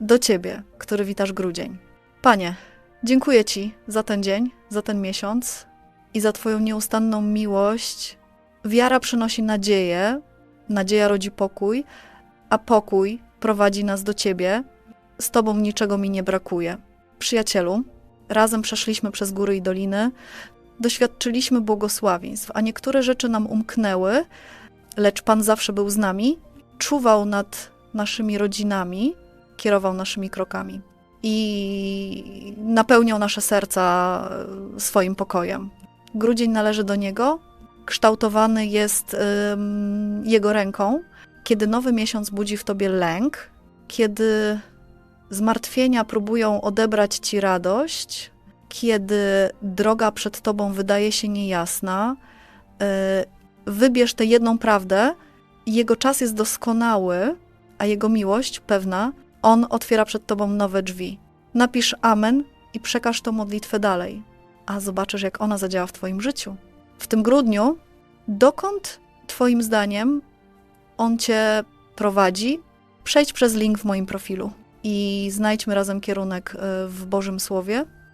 do Ciebie, który witasz grudzień. Panie, dziękuję Ci za ten dzień, za ten miesiąc i za Twoją nieustanną miłość. Wiara przynosi nadzieję, nadzieja rodzi pokój, a pokój prowadzi nas do Ciebie. Z Tobą niczego mi nie brakuje. Przyjacielu, razem przeszliśmy przez góry i doliny, doświadczyliśmy błogosławieństw, a niektóre rzeczy nam umknęły, lecz Pan zawsze był z nami, czuwał nad naszymi rodzinami, kierował naszymi krokami i napełniał nasze serca e, swoim pokojem. Grudzień należy do Niego, kształtowany jest ym, Jego ręką. Kiedy nowy miesiąc budzi w Tobie lęk, kiedy zmartwienia próbują odebrać Ci radość, kiedy droga przed Tobą wydaje się niejasna, y, wybierz tę jedną prawdę Jego czas jest doskonały, a Jego miłość pewna, On otwiera przed Tobą nowe drzwi. Napisz Amen i przekaż tą modlitwę dalej, a zobaczysz, jak ona zadziała w Twoim życiu. W tym grudniu, dokąd Twoim zdaniem On Cię prowadzi? Przejdź przez link w moim profilu i znajdźmy razem kierunek y, w Bożym Słowie